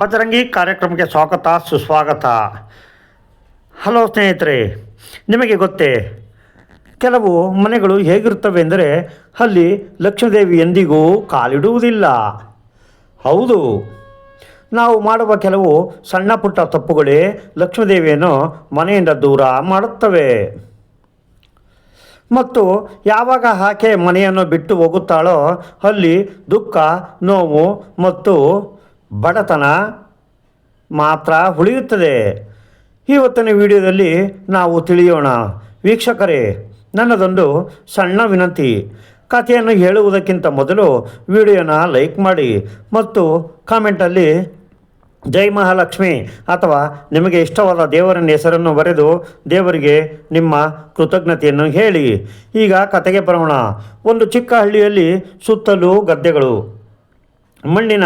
ಬಜರಂಗಿ ಕಾರ್ಯಕ್ರಮಕ್ಕೆ ಸ್ವಾಗತ, ಸುಸ್ವಾಗತ. ಹಲೋ ಸ್ನೇಹಿತರೆ, ನಿಮಗೆ ಗೊತ್ತೇ? ಕೆಲವು ಮನೆಗಳು ಹೇಗಿರುತ್ತವೆ ಅಂದರೆ ಅಲ್ಲಿ ಲಕ್ಷ್ಮೀದೇವಿ ಎಂದಿಗೂ ಕಾಲಿಡುವುದಿಲ್ಲ. ಹೌದು, ನಾವು ಮಾಡುವ ಕೆಲವು ಸಣ್ಣ ಪುಟ್ಟ ತಪ್ಪುಗಳೇ ಲಕ್ಷ್ಮೀದೇವಿಯನ್ನು ಮನೆಯಿಂದ ದೂರ ಮಾಡುತ್ತವೆ. ಮತ್ತು ಯಾವಾಗ ಆಕೆ ಮನೆಯನ್ನು ಬಿಟ್ಟು ಹೋಗುತ್ತಾಳೋ ಅಲ್ಲಿ ದುಃಖ, ನೋವು ಮತ್ತು ಬಡತನ ಮಾತ್ರ ಉಳಿಯುತ್ತದೆ. ಇವತ್ತಿನ ವಿಡಿಯೋದಲ್ಲಿ ನಾವು ತಿಳಿಯೋಣ, ವೀಕ್ಷಕರೇ, ನನ್ನದೊಂದು ಸಣ್ಣ ವಿನಂತಿ. ಕಥೆಯನ್ನು ಹೇಳುವುದಕ್ಕಿಂತ ಮೊದಲು ವಿಡಿಯೋನ ಲೈಕ್ ಮಾಡಿ ಮತ್ತು ಕಾಮೆಂಟಲ್ಲಿ ಜೈ ಮಹಾಲಕ್ಷ್ಮಿ ಅಥವಾ ನಿಮಗೆ ಇಷ್ಟವಾದ ದೇವರನ್ನ ಹೆಸರನ್ನು ಬರೆದು ದೇವರಿಗೆ ನಿಮ್ಮ ಕೃತಜ್ಞತೆಯನ್ನು ಹೇಳಿ. ಈಗ ಕತೆಗೆ ಬರೋಣ. ಒಂದು ಚಿಕ್ಕ ಹಳ್ಳಿಯಲ್ಲಿ ಸುತ್ತಲೂ ಗದ್ದೆಗಳು. ಮಣ್ಣಿನ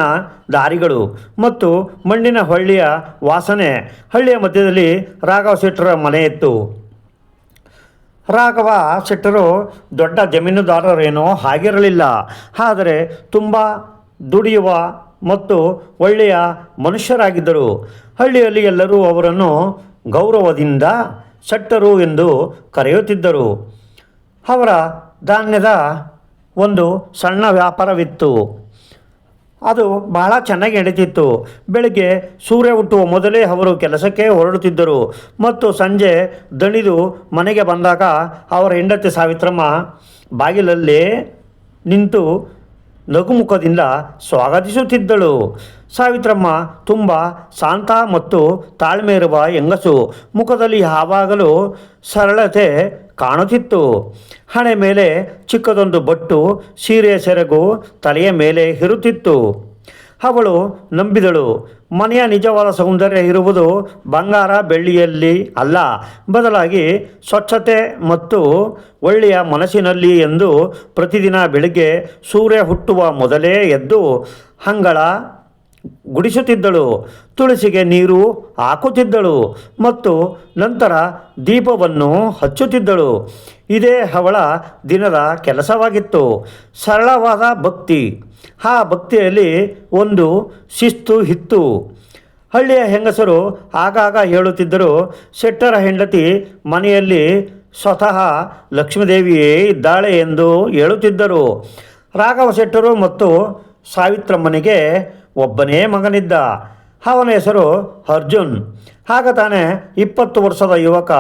ದಾರಿಗಳು ಮತ್ತು ಮಣ್ಣಿನ ಹಳ್ಳಿಯ ವಾಸನೆ. ಹಳ್ಳಿಯ ಮಧ್ಯದಲ್ಲಿ ರಾಘವ ಶೆಟ್ಟರ ಮನೆ ಇತ್ತು. ರಾಘವ ಶೆಟ್ಟರು ದೊಡ್ಡ ಜಮೀನುದಾರರೇನೋ ಆಗಿರಲಿಲ್ಲ. ಆದರೆ ತುಂಬ ದುಡಿಯುವ ಮತ್ತು ಒಳ್ಳೆಯ ಮನುಷ್ಯರಾಗಿದ್ದರು. ಹಳ್ಳಿಯಲ್ಲಿ ಎಲ್ಲರೂ ಅವರನ್ನು ಗೌರವದಿಂದ ಶೆಟ್ಟರು ಎಂದು ಕರೆಯುತ್ತಿದ್ದರು. ಅವರ ಧಾನ್ಯದ ಒಂದು ಸಣ್ಣ ವ್ಯಾಪಾರವಿತ್ತು. ಅದು ಬಹಳ ಚೆನ್ನಾಗಿ ನಡೀತಿತ್ತು. ಬೆಳಗ್ಗೆ ಸೂರ್ಯ ಹುಟ್ಟುವ ಮೊದಲೇ ಅವರು ಕೆಲಸಕ್ಕೆ ಹೊರಡುತ್ತಿದ್ದರು. ಮತ್ತು ಸಂಜೆ ದಣಿದು ಮನೆಗೆ ಬಂದಾಗ ಅವರ ಹೆಂಡತಿ ಸಾವಿತ್ರಮ್ಮ ಬಾಗಿಲಲ್ಲೇ ನಿಂತು ನಗುಮುಖದಿಂದ ಸ್ವಾಗತಿಸುತ್ತಿದ್ದಳು. ಸಾವಿತ್ರಮ್ಮ ತುಂಬ ಶಾಂತ ಮತ್ತು ತಾಳ್ಮೆ ಇರುವ ಹೆಂಗಸು. ಮುಖದಲ್ಲಿ ಯಾವಾಗಲೂ ಸರಳತೆ ಕಾಣುತ್ತಿತ್ತು. ಹಣೆ ಮೇಲೆ ಚಿಕ್ಕದೊಂದು ಬಟ್ಟು ಸೀರೆಯ ಸೆರಗು ತಲೆಯ ಮೇಲೆ ಇರುತ್ತಿತ್ತು. ಅವಳು ನಂಬಿದಳು. ಮನೆಯ ನಿಜವಾದ ಸೌಂದರ್ಯ ಇರುವುದು ಬಂಗಾರ ಬೆಳ್ಳಿಯಲ್ಲಿ ಅಲ್ಲ. ಬದಲಾಗಿ ಸ್ವಚ್ಛತೆ ಮತ್ತು ಒಳ್ಳೆಯ ಮನಸ್ಸಿನಲ್ಲಿ ಎಂದು ಪ್ರತಿದಿನ ಬೆಳಿಗ್ಗೆ ಸೂರ್ಯ ಹುಟ್ಟುವ ಮೊದಲೇ ಎದ್ದು ಅಂಗಳ ಗುಡಿಸುತ್ತಿದ್ದಳು. ತುಳಸಿಗೆ ನೀರು ಹಾಕುತ್ತಿದ್ದಳು ಮತ್ತು ನಂತರ ದೀಪವನ್ನು ಹಚ್ಚುತ್ತಿದ್ದಳು. ಇದೇ ಅವಳ ದಿನದ ಕೆಲಸವಾಗಿತ್ತು. ಸರಳವಾದ ಭಕ್ತಿ. ಆ ಭಕ್ತಿಯಲ್ಲಿ ಒಂದು ಶಿಸ್ತು ಇತ್ತು. ಹಳ್ಳಿಯ ಹೆಂಗಸರು ಆಗಾಗ ಹೇಳುತ್ತಿದ್ದರು, ಶೆಟ್ಟರ ಹೆಂಡತಿ ಮನೆಯಲ್ಲಿ ಸ್ವತಃ ಲಕ್ಷ್ಮೀದೇವಿಯೇ ಇದ್ದಾಳೆ ಎಂದು ಹೇಳುತ್ತಿದ್ದರು. ರಾಘವ ಶೆಟ್ಟರು ಮತ್ತು ಸಾವಿತ್ರಮ್ಮನಿಗೆ ಒಬ್ಬನೇ ಮಗನಿದ್ದ. ಅವನ ಹೆಸರು ಅರ್ಜುನ್. ಆಗ ತಾನೇ ಇಪ್ಪತ್ತು ವರ್ಷದ ಯುವಕ.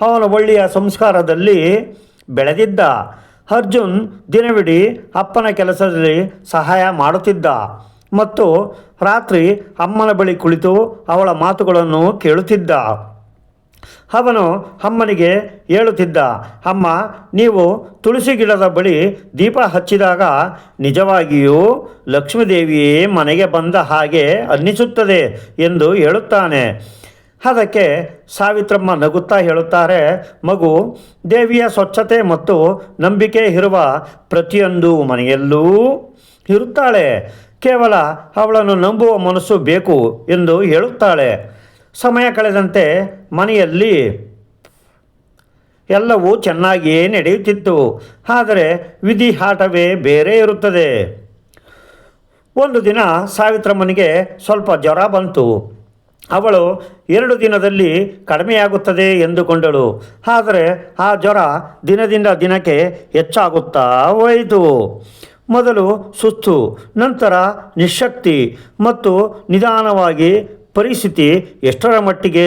ಅವನ ಒಳ್ಳೆಯ ಸಂಸ್ಕಾರದಲ್ಲಿ ಬೆಳೆದಿದ್ದ. ಅರ್ಜುನ್ ದಿನವಿಡೀ ಅಪ್ಪನ ಕೆಲಸದಲ್ಲಿ ಸಹಾಯ ಮಾಡುತ್ತಿದ್ದ. ಮತ್ತು ರಾತ್ರಿ ಅಮ್ಮನ ಬಳಿ ಕುಳಿತು ಅವಳ ಮಾತುಗಳನ್ನು ಕೇಳುತ್ತಿದ್ದ. ಅವನು ಅಮ್ಮನಿಗೆ ಹೇಳುತ್ತಿದ್ದ, ಅಮ್ಮ, ನೀವು ತುಳಸಿ ಗಿಡದ ಬಳಿ ದೀಪ ಹಚ್ಚಿದಾಗ ನಿಜವಾಗಿಯೂ ಲಕ್ಷ್ಮೀದೇವಿಯೇ ಮನೆಗೆ ಬಂದ ಹಾಗೆ ಅನ್ನಿಸುತ್ತದೆ ಎಂದು ಹೇಳುತ್ತಾನೆ. ಅದಕ್ಕೆ ಸಾವಿತ್ರಮ್ಮ ನಗುತ್ತಾ ಹೇಳುತ್ತಾರೆ, ಮಗು, ದೇವಿಯ ಸ್ವಚ್ಛತೆ ಮತ್ತು ನಂಬಿಕೆ ಇರುವ ಪ್ರತಿಯೊಂದು ಮನೆಯಲ್ಲೂ ಇರುತ್ತಾಳೆ. ಕೇವಲ ಅವಳನ್ನು ನಂಬುವ ಮನಸ್ಸು ಬೇಕು ಎಂದು ಹೇಳುತ್ತಾಳೆ. ಸಮಯ ಕಳೆದಂತೆ ಮನೆಯಲ್ಲಿ ಎಲ್ಲವೂ ಚೆನ್ನಾಗಿಯೇ ನಡೆಯುತ್ತಿತ್ತು. ಆದರೆ ವಿಧಿ ಆಟವೇ ಬೇರೆ ಇರುತ್ತದೆ. ಒಂದು ದಿನ ಸಾವಿತ್ರಮ್ಮನಿಗೆ ಸ್ವಲ್ಪ ಜ್ವರ ಬಂತು. ಅವಳು ಎರಡು ದಿನದಲ್ಲಿ ಕಡಿಮೆಯಾಗುತ್ತದೆ ಎಂದುಕೊಂಡಳು. ಆದರೆ ಆ ಜ್ವರ ದಿನದಿಂದ ದಿನಕ್ಕೆ ಹೆಚ್ಚಾಗುತ್ತಾ ಹೋಯಿತು. ಮೊದಲು ಸುಸ್ತು, ನಂತರ ನಿಶಕ್ತಿ ಮತ್ತು ನಿಧಾನವಾಗಿ ಪರಿಸ್ಥಿತಿ ಎಷ್ಟರ ಮಟ್ಟಿಗೆ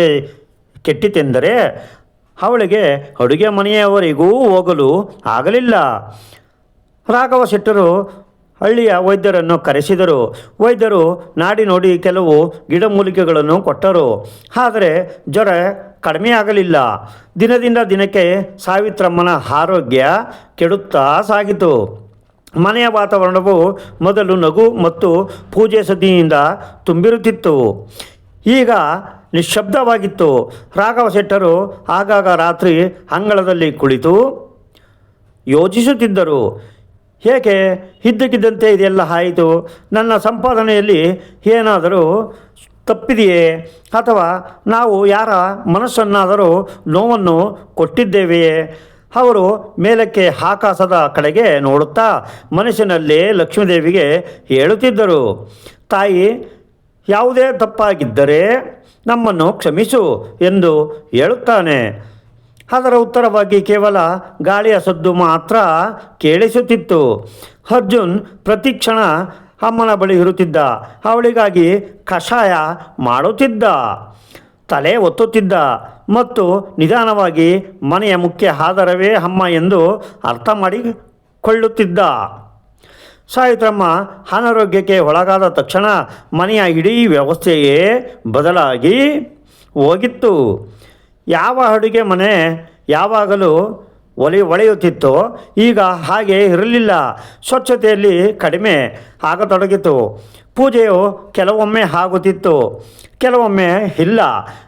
ಕೆಟ್ಟಿತೆಂದರೆ ಅವಳಿಗೆ ಅಡುಗೆ ಮನೆಯವರೆಗೂ ಹೋಗಲು ಆಗಲಿಲ್ಲ. ರಾಘವ ಶೆಟ್ಟರು ಹಳ್ಳಿಯ ವೈದ್ಯರನ್ನು ಕರೆಸಿದರು. ವೈದ್ಯರು ನಾಡಿ ನೋಡಿ ಕೆಲವು ಗಿಡಮೂಲಿಕೆಗಳನ್ನು ಕೊಟ್ಟರು. ಆದರೆ ಜ್ವರ ಕಡಿಮೆ ಆಗಲಿಲ್ಲ. ದಿನದಿಂದ ದಿನಕ್ಕೆ ಸಾವಿತ್ರಮ್ಮನ ಆರೋಗ್ಯ ಕೆಡುತ್ತಾ ಸಾಗಿತು. ಮನೆಯ ವಾತಾವರಣವು ಮೊದಲು ನಗು ಮತ್ತು ಪೂಜೆ ಸದ್ದಿನಿಂದ ತುಂಬಿರುತ್ತಿತ್ತು. ಈಗ ನಿಶ್ಶಬ್ದವಾಗಿತ್ತು. ರಾಘವ ಶೆಟ್ಟರು ಆಗಾಗ ರಾತ್ರಿ ಅಂಗಳದಲ್ಲಿ ಕುಳಿತು ಯೋಚಿಸುತ್ತಿದ್ದರು. ಏಕೆ ಇದ್ದಕ್ಕಿದ್ದಂತೆ ಇದೆಲ್ಲ ಆಯಿತು. ನನ್ನ ಸಂಪಾದನೆಯಲ್ಲಿ ಏನಾದರೂ ತಪ್ಪಿದೆಯೇ? ಅಥವಾ ನಾವು ಯಾರ ಮನಸ್ಸನ್ನಾದರೂ ನೋವನ್ನು ಕೊಟ್ಟಿದ್ದೇವೆಯೇ? ಅವರು ಮೇಲಕ್ಕೆ ಆಕಾಶದ ಕಡೆಗೆ ನೋಡುತ್ತಾ ಮನಸ್ಸಿನಲ್ಲೇ ಲಕ್ಷ್ಮೀದೇವಿಗೆ ಹೇಳುತ್ತಿದ್ದರು. ತಾಯಿ ಯಾವುದೇ ತಪ್ಪಾಗಿದ್ದರೆ ನಮ್ಮನ್ನು ಕ್ಷಮಿಸು ಎಂದು ಹೇಳುತ್ತಾನೆ. ಅದರ ಉತ್ತರವಾಗಿ ಕೇವಲ ಗಾಳಿಯ ಸದ್ದು ಮಾತ್ರ ಕೇಳಿಸುತ್ತಿತ್ತು. ಅರ್ಜುನ್ ಪ್ರತಿ ಕ್ಷಣ ಅಮ್ಮನ ಬಳಿ ಇರುತ್ತಿದ್ದ. ಅವಳಿಗಾಗಿ ಕಷಾಯ ಮಾಡುತ್ತಿದ್ದ. ತಲೆ ಒತ್ತುತ್ತಿದ್ದ ಮತ್ತು ನಿಧಾನವಾಗಿ ಮನೆಯ ಮುಖ್ಯ ಆಧಾರವೇ ಅಮ್ಮ ಎಂದು ಅರ್ಥ ಮಾಡಿಕೊಳ್ಳುತ್ತಿದ್ದ. ಸಾವಿತ್ರಮ್ಮ ಅನಾರೋಗ್ಯಕ್ಕೆ ಒಳಗಾದ ತಕ್ಷಣ ಮನೆಯ ಇಡೀ ವ್ಯವಸ್ಥೆಯೇ ಬದಲಾಗಿ ಹೋಗಿತ್ತು. ಯಾವ ಅಡುಗೆ ಮನೆ ಯಾವಾಗಲೂ ಒಲೆ, ಒಳೆಯುತ್ತಿತ್ತೋ ಈಗ ಹಾಗೆ ಇರಲಿಲ್ಲ. ಸ್ವಚ್ಛತೆಯಲ್ಲಿ ಕಡಿಮೆ ಆಗತೊಡಗಿತು. ಪೂಜೆಯು ಕೆಲವೊಮ್ಮೆ ಆಗುತ್ತಿತ್ತು. ಕೆಲವೊಮ್ಮೆ ಇಲ್ಲ.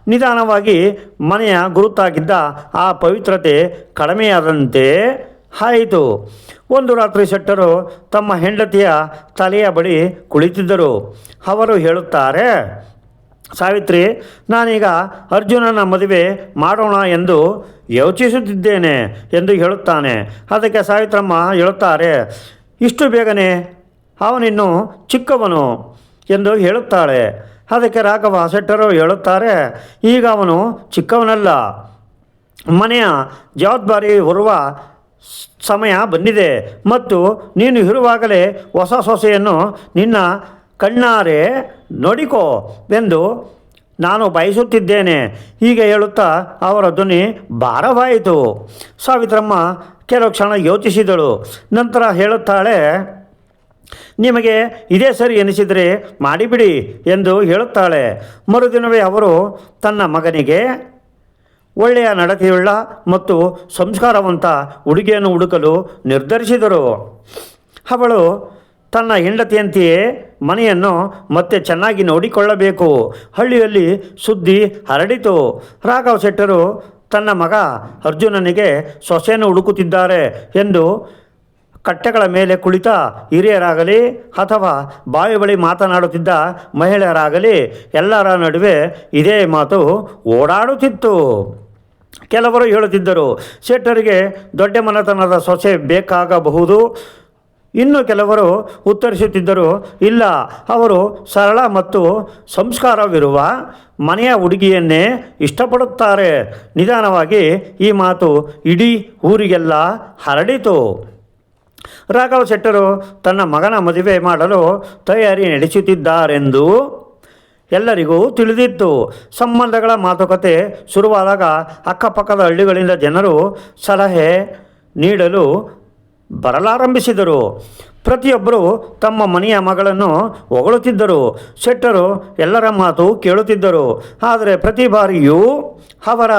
ನಿಧಾನವಾಗಿ ಮನೆಯ ಗುರುತಾಗಿದ್ದ ಆ ಪವಿತ್ರತೆ ಕಡಿಮೆಯಾದಂತೆ ಆಯಿತು ಒಂದು ರಾತ್ರಿ ಶೆಟ್ಟರು ತಮ್ಮ ಹೆಂಡತಿಯ ತಲೆಯ ಬಳಿ ಕುಳಿತಿದ್ದರು. ಅವರು ಹೇಳುತ್ತಾರೆ, ಸಾವಿತ್ರಿ, ನಾನೀಗ ಅರ್ಜುನನ ಮದುವೆ ಮಾಡೋಣ ಎಂದು ಯೋಚಿಸುತ್ತಿದ್ದೇನೆ ಎಂದು ಹೇಳುತ್ತಾನೆ. ಅದಕ್ಕೆ ಸಾವಿತ್ರಮ್ಮ ಹೇಳುತ್ತಾರೆ, ಇಷ್ಟು ಬೇಗನೆ? ಅವನಿನ್ನು ಚಿಕ್ಕವನು ಎಂದು ಹೇಳುತ್ತಾಳೆ. ಅದಕ್ಕೆ ರಾಘವ ಶೆಟ್ಟರು ಹೇಳುತ್ತಾರೆ, ಈಗ ಅವನು ಚಿಕ್ಕವನಲ್ಲ. ಮನೆಯ ಜವಾಬ್ದಾರಿ ಹೊರುವ ಸಮಯ ಬಂದಿದೆ ಮತ್ತು ನೀನು ಇರುವಾಗಲೇ ಹೊಸ ಸೊಸೆಯನ್ನು ನಿನ್ನ ಕಣ್ಣಾರೆ ನೋಡಿಕೋ ಎಂದು ನಾನು ಬಯಸುತ್ತಿದ್ದೇನೆ. ಹೀಗೆ ಹೇಳುತ್ತಾ ಅವರ ಧ್ವನಿ ಭಾರವಾಯಿತು. ಸಾವಿತ್ರಮ್ಮ ಕೆಲವು ಕ್ಷಣ ಯೋಚಿಸಿದಳು. ನಂತರ ಹೇಳುತ್ತಾಳೆ, ನಿಮಗೆ ಇದೇ ಸರಿ ಎನಿಸಿದರೆ ಮಾಡಿಬಿಡಿ ಎಂದು ಹೇಳುತ್ತಾಳೆ. ಮರುದಿನವೇ ಅವರು ತನ್ನ ಮಗನಿಗೆ ಒಳ್ಳೆಯ ನಡತೆಯುಳ್ಳ ಮತ್ತು ಸಂಸ್ಕಾರವಂತ ಉಡುಗೆಯನ್ನು ಹುಡುಕಲು ನಿರ್ಧರಿಸಿದರು. ಅವಳು ತನ್ನ ಹೆಂಡತಿಯಂತೆಯೇ ಮನೆಯನ್ನು ಮತ್ತೆ ಚೆನ್ನಾಗಿ ನೋಡಿಕೊಳ್ಳಬೇಕು. ಹಳ್ಳಿಯಲ್ಲಿ ಸುದ್ದಿ ಹರಡಿತು. ರಾಘವ ಶೆಟ್ಟರು ತನ್ನ ಮಗ ಅರ್ಜುನನಿಗೆ ಸೊಸೆಯನ್ನು ಹುಡುಕುತ್ತಿದ್ದಾರೆ ಎಂದು ಕಟ್ಟೆಗಳ ಮೇಲೆ ಕುಳಿತ ಹಿರಿಯರಾಗಲಿ ಅಥವಾ ಬಾವಿ ಬಳಿ ಮಾತನಾಡುತ್ತಿದ್ದ ಮಹಿಳೆಯರಾಗಲಿ ಎಲ್ಲರ ನಡುವೆ ಇದೇ ಮಾತು ಓಡಾಡುತ್ತಿತ್ತು. ಕೆಲವರು ಹೇಳುತ್ತಿದ್ದರು, ಶೆಟ್ಟರಿಗೆ ದೊಡ್ಡ ಮನೆತನದ ಸೊಸೆ ಬೇಕಾಗಬಹುದು. ಇನ್ನು ಕೆಲವರು ಉತ್ತರಿಸುತ್ತಿದ್ದರು, ಇಲ್ಲ, ಅವರು ಸರಳ ಮತ್ತು ಸಂಸ್ಕಾರವಿರುವ ಮನೆಯ ಹುಡುಗಿಯನ್ನೇ ಇಷ್ಟಪಡುತ್ತಾರೆ. ನಿಧಾನವಾಗಿ ಈ ಮಾತು ಇಡೀ ಊರಿಗೆಲ್ಲ ಹರಡಿತು. ರಾಘವ ಶೆಟ್ಟರು ತನ್ನ ಮಗನ ಮದುವೆ ಮಾಡಲು ತಯಾರಿ ನಡೆಸುತ್ತಿದ್ದಾರೆಂದು ಎಲ್ಲರಿಗೂ ತಿಳಿದಿತ್ತು. ಸಂಬಂಧಗಳ ಮಾತುಕತೆ ಶುರುವಾದಾಗ ಅಕ್ಕಪಕ್ಕದ ಹಳ್ಳಿಗಳಿಂದ ಜನರು ಸಲಹೆ ನೀಡಲು ಬರಲಾರಂಭಿಸಿದರು. ಪ್ರತಿಯೊಬ್ಬರು ತಮ್ಮ ಮನೆಯ ಮಗಳನ್ನು ಹೊಗಳುತ್ತಿದ್ದರು. ಶೆಟ್ಟರು ಎಲ್ಲರ ಮಾತು ಕೇಳುತ್ತಿದ್ದರು. ಆದರೆ ಪ್ರತಿ ಬಾರಿಯೂ ಅವರ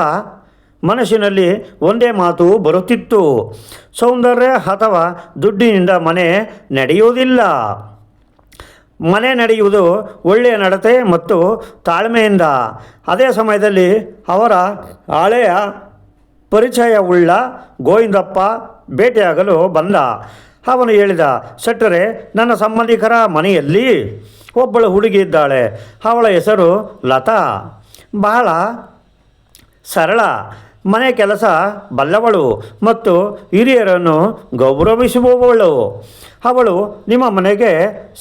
ಮನಸ್ಸಿನಲ್ಲಿ ಒಂದೇ ಮಾತು ಬರುತ್ತಿತ್ತು. ಸೌಂದರ್ಯ ಅಥವಾ ದುಡ್ಡಿನಿಂದ ಮನೆ ನಡೆಯುವುದಿಲ್ಲ. ಮನೆ ನಡೆಯುವುದು ಒಳ್ಳೆಯ ನಡತೆ ಮತ್ತು ತಾಳ್ಮೆಯಿಂದ. ಅದೇ ಸಮಯದಲ್ಲಿ ಅವರ ಹಳೆಯ ಪರಿಚಯವುಳ್ಳ ಗೋವಿಂದಪ್ಪ ಭೇಟಿಯಾಗಲು ಬಂದ. ಅವನು ಹೇಳಿದ, ಶೆಟ್ಟರೆ, ನನ್ನ ಸಂಬಂಧಿಕರ ಮನೆಯಲ್ಲಿ ಒಬ್ಬಳು ಹುಡುಗಿ ಇದ್ದಾಳೆ. ಅವಳ ಹೆಸರು ಲತಾ. ಬಹಳ ಸರಳ ಮನೆ ಕೆಲಸ ಬಲ್ಲವಳು ಮತ್ತು ಹಿರಿಯರನ್ನು ಗೌರವಿಸುವವಳು. ಅವಳು ನಿಮ್ಮ ಮನೆಗೆ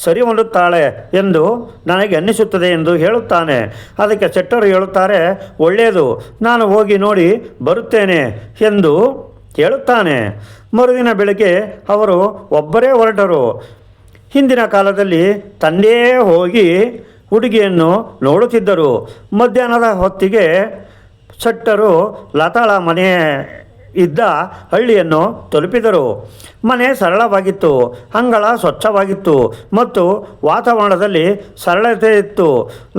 ಸರಿ ಹೊಂದುತ್ತಾಳೆ ಎಂದು ನನಗೆ ಅನ್ನಿಸುತ್ತದೆ ಎಂದು ಹೇಳುತ್ತಾನೆ. ಅದಕ್ಕೆ ಚಟ್ಟರು ಹೇಳುತ್ತಾರೆ, ಒಳ್ಳೆಯದು, ನಾನು ಹೋಗಿ ನೋಡಿ ಬರುತ್ತೇನೆ ಎಂದು ಹೇಳುತ್ತಾನೆ. ಮರುದಿನ ಬೆಳಗ್ಗೆ ಅವರು ಒಬ್ಬರೇ ಹೊರಟರು. ಹಿಂದಿನ ಕಾಲದಲ್ಲಿ ತಂದೆಯೇ ಹೋಗಿ ಹುಡುಗಿಯನ್ನು ನೋಡುತ್ತಿದ್ದರು. ಮಧ್ಯಾಹ್ನದ ಹೊತ್ತಿಗೆ ಶೆಟ್ಟರು ಲತಾಳ ಮನೆ ಇದ್ದ ಹಳ್ಳಿಯನ್ನು ತಲುಪಿದರು. ಮನೆ ಸರಳವಾಗಿತ್ತು, ಅಂಗಳ ಸ್ವಚ್ಛವಾಗಿತ್ತು ಮತ್ತು ವಾತಾವರಣದಲ್ಲಿ ಸರಳತೆ ಇತ್ತು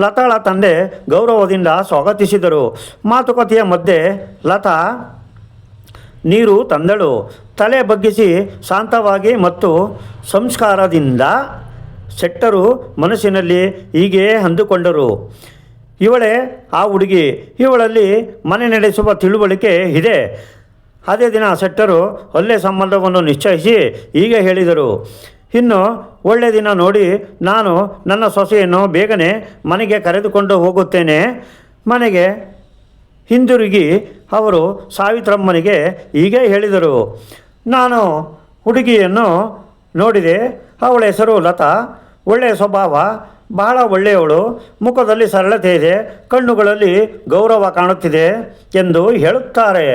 ಲತಾಳ ತಂದೆ ಗೌರವದಿಂದ ಸ್ವಾಗತಿಸಿದರು. ಮಾತುಕತೆಯ ಮಧ್ಯೆ ಲತಾ ನೀರು ತಂದಳು. ತಲೆ ಬಗ್ಗಿಸಿ ಶಾಂತವಾಗಿ ಮತ್ತು ಸಂಸ್ಕಾರದಿಂದ ಶೆಟ್ಟರು ಮನಸ್ಸಿನಲ್ಲಿ ಹೀಗೆ ಅಂದುಕೊಂಡರು. ಇವಳೇ ಆ ಹುಡುಗಿ, ಇವಳಲ್ಲಿ ಮನೆ ನಡೆಸುವ ತಿಳುವಳಿಕೆ ಇದೆ. ಅದೇ ದಿನ ಸೆಟ್ಟರು ಒಳ್ಳೆ ಸಂಬಂಧವನ್ನು ನಿಶ್ಚಯಿಸಿ ಹೀಗೆ ಹೇಳಿದರು. ಇನ್ನು ಒಳ್ಳೆ ದಿನ ನೋಡಿ ನಾನು ನನ್ನ ಸೊಸೆಯನ್ನು ಬೇಗನೆ ಮನೆಗೆ ಕರೆದುಕೊಂಡು ಹೋಗುತ್ತೇನೆ. ಮನೆಗೆ ಹಿಂದಿರುಗಿ, ಅವರು ಸಾವಿತ್ರಮ್ಮನಿಗೆ ಹೀಗೆ ಹೇಳಿದರು. ನಾನು ಹುಡುಗಿಯನ್ನು ನೋಡಿದೆ. ಅವಳ ಹೆಸರು ಲತಾ. ಒಳ್ಳೆಯ ಸ್ವಭಾವ. ಬಹಳ ಒಳ್ಳೆಯವಳು, ಮುಖದಲ್ಲಿ ಸರಳತೆ ಇದೆ, ಕಣ್ಣುಗಳಲ್ಲಿ ಗೌರವ ಕಾಣುತ್ತಿದೆ ಎಂದು ಹೇಳುತ್ತಾರೆ.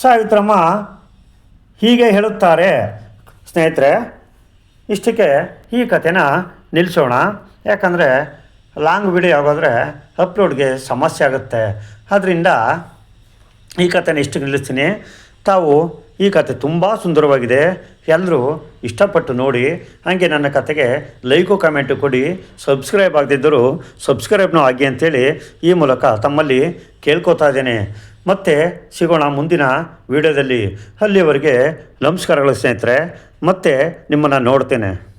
ಸಾವಿತ್ರಮ್ಮ ಹೀಗೆ ಹೇಳುತ್ತಾರೆ. ಸ್ನೇಹಿತರೆ, ಇಷ್ಟಕ್ಕೆ ಈ ಕಥೆನ ನಿಲ್ಲಿಸೋಣ ಯಾಕಂದರೆ ಲಾಂಗ್ ವಿಡಿಯೋ ಆಗೋದ್ರೆ ಅಪ್ಲೋಡ್ಗೆ ಸಮಸ್ಯೆ ಆಗುತ್ತೆ. ಆದ್ದರಿಂದ ಈ ಕಥೆನ ಇಷ್ಟಕ್ಕೆ ನಿಲ್ಲಿಸ್ತೀನಿ. ತಾವು ಈ ಕತೆ ತುಂಬ ಸುಂದರವಾಗಿದೆ. ಎಲ್ಲರೂ ಇಷ್ಟಪಟ್ಟು ನೋಡಿ, ಹಾಗೆ ನನ್ನ ಕತೆಗೆ ಲೈಕು, ಕಮೆಂಟು ಕೊಡಿ. ಸಬ್ಸ್ಕ್ರೈಬ್ ಆಗದಿದ್ದರೂ ಸಬ್ಸ್ಕ್ರೈಬ್ನೂ ಆಗಿ ಅಂತೇಳಿ ಈ ಮೂಲಕ ತಮ್ಮಲ್ಲಿ ಕೇಳ್ಕೊತಾ ಇದ್ದೇನೆ. ಮತ್ತೆ ಸಿಗೋಣ ಮುಂದಿನ ವಿಡಿಯೋದಲ್ಲಿ. ಅಲ್ಲಿಯವರೆಗೆ ನಮಸ್ಕಾರಗಳು ಸ್ನೇಹಿತರೆ. ಮತ್ತೆ ನಿಮ್ಮನ್ನು ನೋಡ್ತೇನೆ.